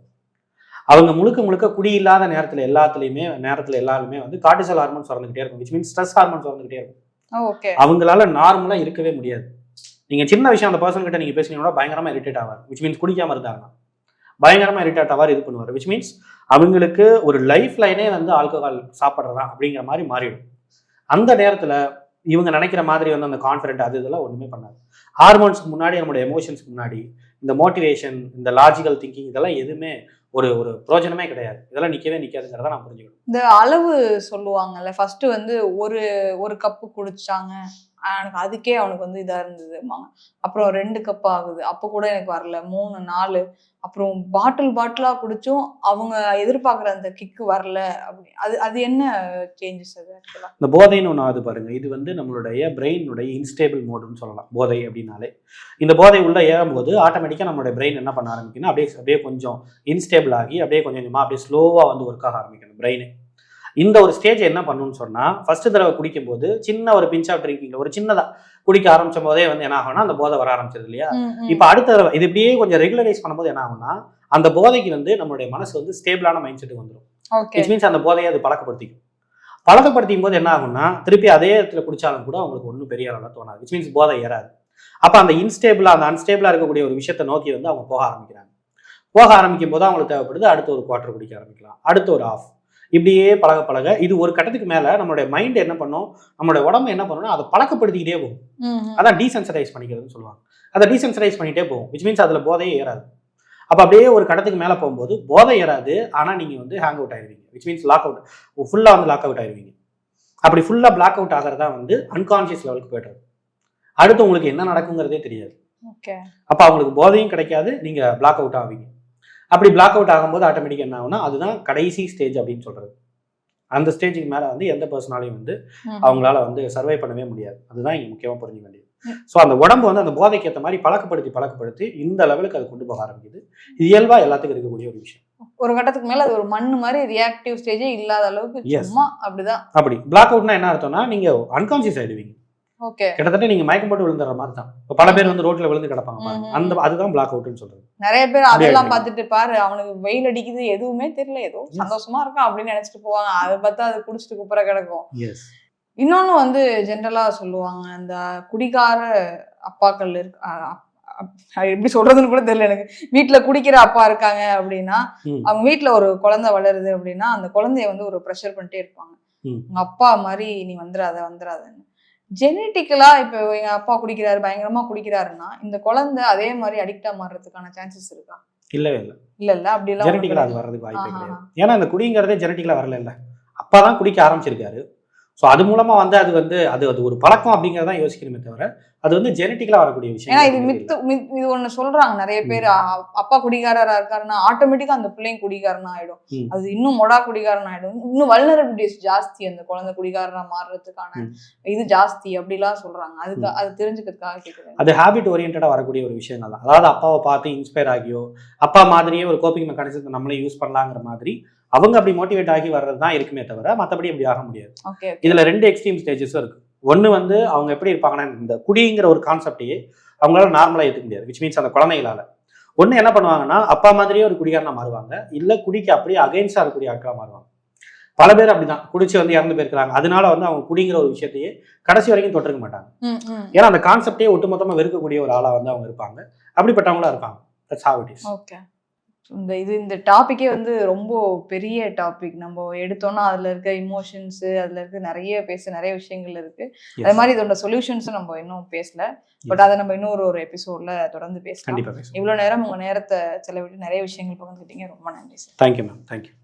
[SPEAKER 1] அவங்க முழுக்க முழுக்க குடி இல்லாத நேரத்துல எல்லாத்துலயுமே நேரத்துல எல்லாருமே வந்து கார்டிசல் ஹார்மோன் சுரந்துகிட்டே இருக்கும் விச் மீன்ஸ் ஸ்ட்ரெஸ் ஹார்மோன் சுரந்துகிட்டே இருக்கும்.
[SPEAKER 2] ஓகே
[SPEAKER 1] அவங்களால நார்மலா இருக்கவே முடியாது. நீங்க சின்ன விஷயம் அந்த பர்சன் கிட்ட நீங்க பேசுனீங்கன்னா பயங்கரமா இரிட்டேட் ஆவார் விச் மீன்ஸ் குடிக்காம இருந்தாங்கன்னா பயங்கரமா இரிட்டேட் ஆவார் இது பண்ணுவார் விச் மீன்ஸ் அவங்களுக்கு ஒரு லைஃப் லைனே வந்து ஆல்கஹால் சாப்பிட்றதா அப்படிங்கிற மாதிரி மாறிடும். அந்த நேரத்துல இவங்க நினைக்கிற மாதிரி வந்து அந்த கான்ஃபிடென்ட் அது இதெல்லாம் ஒண்ணுமே பண்ணாது. ஹார்மோன்ஸ்க்கு முன்னாடி நம்மளோட எமோஷன்ஸ்க்கு முன்னாடி இந்த மோட்டிவேஷன் இந்த லாஜிக்கல் திங்கிங் இதெல்லாம் எதுவுமே ஒரு ஒரு பிரோஜனமே கிடையாது. இதெல்லாம் நிற்கவே நிற்காதுங்கிறத நான் புரிஞ்சுக்கணும்.
[SPEAKER 2] இந்த அளவு சொல்லுவாங்கல்ல ஃபர்ஸ்ட் வந்து ஒரு ஒரு கப்பு குடிச்சாங்க. எனக்கு அதுக்கே அவனுக்கு வந்து இதாக இருந்ததுமாங்க அப்புறம் ரெண்டு கப் ஆகுது. அப்போ கூட எனக்கு வரல. மூணு நாலு. அப்புறம் பாட்டில் பாட்டிலாக குடிச்சும் அவங்க எதிர்பார்க்குற அந்த கிக்கு வரல. அப்படி. அது அது என்ன சேஞ்சஸ் அது ஆக்சுவலாக
[SPEAKER 1] இந்த போதைன்னு ஒன்று ஆகுது பாருங்கள் இது வந்து நம்மளுடைய பிரெயினுடைய இன்ஸ்டேபிள் மோடுன்னு சொல்லலாம். போதை அப்படின்னாலே. இந்த போதை உள்ளே ஏறும்போது ஆட்டோமேட்டிக்காக நம்மளுடைய பிரெயின் என்ன பண்ண ஆரம்பிக்குன்னா அப்படியே அப்படியே கொஞ்சம் இன்ஸ்டேபிள் ஆகி அப்படியே கொஞ்சம் கொஞ்சமாக அப்படியே ஸ்லோவாக வந்து ஒர்க் ஆக ஆரம்பிக்கணும் பிரெயினு இந்த ஒரு ஸ்டேஜ் என்ன பண்ணுன்னு சொன்னால் ஃபர்ஸ்ட் தடவை குடிக்கும்போது சின்ன ஒரு பிஞ்ச் ஆஃப் ட்ரிங்கிங் ஒரு சின்னதாக குடிக்க ஆரம்பிச்ச போதே வந்து என்ன ஆகும்னா அந்த போதை வர ஆரம்பிச்சது இல்லையா? இப்போ அடுத்த தடவை இது இப்படியே கொஞ்சம் ரெகுலரைஸ் பண்ணும்போது என்ன ஆகும்னா அந்த போதைக்கு வந்து நம்மளுடைய மனசு வந்து ஸ்டேபிளான மைண்ட் செட்டுக்கு வந்துடும் மீன்ஸ் அந்த போதையை அது பழக்கப்படுத்திக்கும். பழக்கப்படுத்திக்கும் போது என்ன ஆகும்னா திருப்பி அதே இடத்துல குடிச்சாலும் கூட அவங்களுக்கு ஒன்றும் பெரிய அளவில் தோணாது. விச் மீன்ஸ் போதை ஏறாது. அப்போ அந்த இன்ஸ்டேபிளாக அந்த அன்ஸ்டேபிளாக இருக்கக்கூடிய ஒரு விஷயத்தை நோக்கி வந்து அவங்க போக ஆரம்பிக்கிறாங்க. போக ஆரம்பிக்கும் போது அவங்களுக்கு தேவைப்படுது அடுத்து ஒரு குவார்டர் குடிக்க ஆரம்பிக்கலாம். அடுத்து ஒரு ஆஃப் இப்படியே பழக பழக இது ஒரு கட்டத்துக்கு மேலே நம்மளுடைய மைண்ட் என்ன பண்ணும்? நம்மளுடைய உடம்பு என்ன பண்ணணும்னா அதை பழக்கப்படுத்திக்கிட்டே போகும். அதான் டீசென்சரைஸ் பண்ணிக்கிறதுன்னு சொல்லுவாங்க. அதை டீசென்சரைஸ் பண்ணிட்டே போகும் விச் மீன்ஸ் அதில் போதையே ஏறாது. அப்போ அப்படியே ஒரு கட்டத்துக்கு மேலே போகும்போது போதை ஏறாது ஆனால் நீங்கள் வந்து ஹேங் அவுட் ஆயிருவீங்க. விச் மீன்ஸ் லாக் அவுட் ஃபுல்லாக வந்து லாக் அவுட் ஆயிருவீங்க. அப்படி ஃபுல்லாக பிளாக் அவுட் ஆகிறதா வந்து அன்கான்ஷியஸ் லெவலுக்கு போய்டுறது. அடுத்து உங்களுக்கு என்ன நடக்குங்கிறதே தெரியாது. அப்போ அவங்களுக்கு போதையும் கிடைக்காது நீங்கள் பிளாக் அவுட் ஆவீங்க. அப்படி பிளாக் அவுட் ஆகும்போது ஆட்டோமேட்டிக்காக என்ன ஆகும்னா அதுதான் கடைசி ஸ்டேஜ் அப்படின்னு சொல்கிறது அந்த ஸ்டேஜுக்கு மேலே வந்து எந்த பர்சனாலையும் வந்து அவங்களால வந்து சர்வை பண்ணவே முடியாது. அதுதான் இங்க முக்கியமா புரிஞ்சுக்க வேண்டியது. ஸோ அந்த உடம்பு வந்து அந்த போதைக்கு ஏற்ற மாதிரி பழக்கப்படுத்தி பழக்கப்படுத்தி இந்த லெவலுக்கு அது கொண்டு போக ஆரம்பிக்குது. இது இயல்பா எல்லாத்துக்கும் இருக்கக்கூடிய ஒரு விஷயம்.
[SPEAKER 2] ஒரு கட்டத்துக்கு மேல அது ஒரு மண்ணு மாதிரி ரியாக்டிவ் ஸ்டேஜே இல்லாத அளவுக்கு. சும்மா அப்படிதான்.
[SPEAKER 1] அப்படி. பிளாக் அவுட்னா என்ன அர்த்தம்னா நீங்க அன்கான்சியஸ் ஆயிடுவீங்க. கிட்டத்தட்ட நீங்க மயக்கம் போட்டு விழுந்துற மாதிரி தான். பல பேர் வந்து ரோட்ல விழுந்து கிடப்பாங்க. அந்த அதுதான் பிளாக் அவுட்னு சொல்றது.
[SPEAKER 2] நிறைய பேர் அதெல்லாம். பார்த்துட்டு பாரு அவனுக்கு வெயில் அடிக்குது எதுவுமே தெரியல. ஏதோ. சந்தோஷமா இருக்கான் அப்படின்னு நினைச்சிட்டு போவாங்க. அதை பார்த்தா அது குடிச்சிட்டு குப்புற கிடக்கும். இன்னொன்னு வந்து ஜென்ரலா சொல்லுவாங்க இந்த குடிகார அப்பாக்கள் இருக்கு எப்படி சொல்றதுன்னு கூட தெரியல எனக்கு. வீட்டுல குடிக்கிற அப்பா இருக்காங்க அப்படின்னா. அவங்க வீட்டுல ஒரு குழந்தை வளருது அப்படின்னா அந்த குழந்தைய வந்து ஒரு ப்ரெஷர் பண்ணிட்டே இருப்பாங்க. உங்க அப்பா மாதிரி நீ வந்துடாத வந்துடாதன்னு. ஜெனட்டிக்கலா இப்போ எங்க அப்பா குடிக்கிறாரு பயங்கரமா குடிக்கிறாருன்னா இந்த குழந்தை அதே மாதிரி அடிக்டா மாறுறதுக்கான சான்சஸ் இருக்கா?
[SPEAKER 1] இல்லவே இல்லை.
[SPEAKER 2] இல்ல இல்ல. அப்படி எல்லாம் ஒண்ணும்
[SPEAKER 1] ஜெனட்டிக்கலா அது. வர்றதுக்கு வாய்ப்பே. கிடையாது. ஏன்னா அந்த குடிங்கிறதே ஜெனட்டிக்கலா வரல இல்ல அப்பா தான் குடிக்க ஆரம்பிச்சிருக்காரு. ஸோ அது மூலமா வந்து அது வந்து அது அது ஒரு பழக்கம் அப்படிங்கிறதான் யோசிக்கணுமே தவிர அது வந்து ஜெனட்டிக்கலா வரக்கூடிய விஷயம்
[SPEAKER 2] ஏன்னா இது. மித்து மித்- இது ஒண்ணு சொல்றாங்க. நிறைய பேர் அப்பா குடிகாரரா இருக்காருன்னா ஆட்டோமேட்டிக்கா அந்த பிள்ளைங்க குடிகாரனா ஆயிடும். அது இன்னும் மொடா குடிகாரன் ஆயிடும். இன்னும் வல்னரபிலிட்டிஸ் ஜாஸ்தி அந்த குழந்தை குடிகாரனா மாறுறதுக்கான. இது ஜாஸ்தி அப்படிலாம் சொல்றாங்க. அதுக்கு அது தெரிஞ்சுக்கிறதுக்காக கேக்குறேன்.
[SPEAKER 1] அது ஹேபிட் ஓரியன்டாக வரக்கூடிய ஒரு விஷயங்கள் தான். அதாவது அப்பாவை பார்த்து இன்ஸ்பயர் ஆகியோ அப்பா மாதிரியே ஒரு கோப்பிங் மெக்கானிசத்தை நம்மளே யூஸ் பண்ணலாங்கிற மாதிரி அவங்க அப்படி மோட்டிவேட் ஆகி வர்றது தான் இருக்குமே தவிர மற்றபடி அப்படி ஆக முடியாது. இதுல ரெண்டு எக்ஸ்ட்ரீம் ஸ்டேஜஸும் இருக்கு. ஒன்று வந்து அவங்க எப்படி இருப்பாங்கன்னா இந்த குடிங்கிற ஒரு கான்செப்டையே அவங்களால நார்மலாக ஏற்றுக்க முடியாது விச் மீன்ஸ் அந்த குழந்தைகளால. ஒன்று என்ன பண்ணுவாங்கன்னா அப்பா மாதிரியே ஒரு குடிகாரனா மாறுவாங்க. இல்லை குடிக்கு அப்படியே அகைன்ஸ்டாக இருக்கக்கூடிய ஆட்களா மாறுவாங்க. பல பேர் அப்படிதான். குடிச்சு வந்து இறந்து போயிருக்கிறாங்க. அதனால வந்து அவங்க குடிங்கிற ஒரு விஷயத்தையே கடைசி வரைக்கும் தொட்டிருக்க மாட்டாங்க. ஏன்னா அந்த கான்செப்டே ஒட்டுமொத்தமாக வெறுக்கக்கூடிய ஒரு ஆளா வந்து அவங்க இருப்பாங்க. அப்படிப்பட்டவங்களா இருப்பாங்க. தட்ஸ்
[SPEAKER 2] இந்த இது இந்த டாபிக்கே வந்து ரொம்ப பெரிய டாபிக் நம்ம எடுத்தோம்னா அதுல இருக்க இமோஷன்ஸ் அதுல இருக்க நிறைய பேச நிறைய விஷயங்கள் இருக்கு. அது மாதிரி இதோட சொல்யூஷன்ஸும் நம்ம இன்னும் பேசல. பட் அதை நம்ம இன்னொரு ஒரு எபிசோட்ல தொடர்ந்து பேசலாம். இவ்வளவு நேரம் உங்க நேரத்தை செலவிட்டு நிறைய விஷயங்கள் பகிர்ந்துக்கிட்டீங்க. ரொம்ப நன்றி சார்
[SPEAKER 1] தேங்க்யூ மேம் தேங்க்யூ